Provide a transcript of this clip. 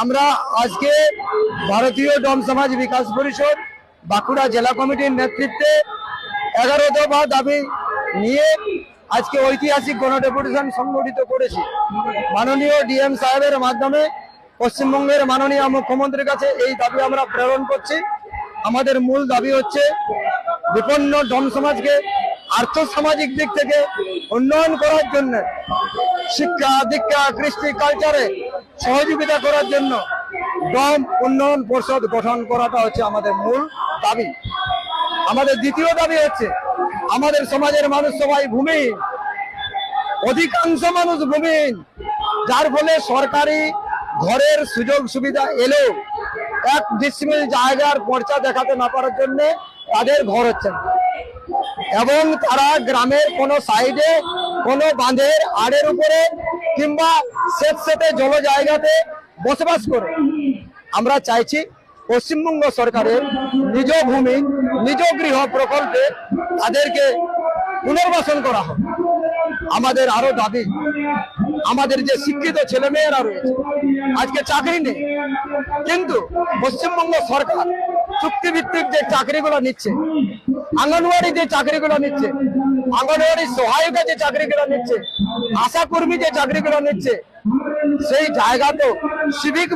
আমরা আজকে ভারতীয় ডম সমাজ বিকাশ পরিষদ বাঁকুড়া জেলা কমিটির নেতৃত্বে এগারো দফা দাবি নিয়ে আজকে ঐতিহাসিক গণডেপুটেশন সংগঠিত করেছি। মাননীয় ডিএম সাহেবের মাধ্যমে পশ্চিমবঙ্গের মাননীয় মুখ্যমন্ত্রীর কাছে এই দাবি আমরা প্রেরণ করছি। আমাদের মূল দাবি হচ্ছে বিপন্ন ডম সমাজকে আর্থ সামাজিক দিক থেকে উন্নয়ন করার জন্য, শিক্ষা, দীক্ষা, কৃষ্টি, কালচারে সহযোগিতা করার জন্য ডম উন্নয়ন পরিষদ গঠন করাটা হচ্ছে আমাদের মূল দাবি। আমাদের দ্বিতীয় দাবি হচ্ছে, আমাদের সমাজের মানুষ সবাই ভূমিহীন, অধিকাংশ মানুষ ভূমিহীন, যার ফলে সরকারি ঘরের সুযোগ সুবিধা এলেও এক ডিসমিল জায়গার পর্চা দেখাতে না পারার জন্য তাদের ঘর হচ্ছে না। এবং তারা গ্রামের কোনো সাইডে কোনো বাঁধের আড়ের উপরে কিংবা সেটে জল জায়গাতে বসবাস করে। আমরা চাইছি পশ্চিমবঙ্গ সরকারের নিজ ভূমি, নিজ গৃহ প্রকল্পে তাদেরকে পুনর্বাসন করা হোক। আমাদের আরও দাবি, আমাদের যে শিক্ষিত ছেলে মেয়েরা রয়েছে, আজকে চাকরি নেই, কিন্তু পশ্চিমবঙ্গ সরকার চুক্তিভিত্তিক যে চাকরিগুলো নিচ্ছে আঙ্গনওয়াড়ি যে চাকরিগুলো নিচ্ছে। আঙ্গনওয়াড়ি সহায়িকা যে চাকরিগুলো নিচ্ছে, আশাকর্মী যে চাকরিগুলো নিচ্ছে, সেই জায়গা তো সিভিক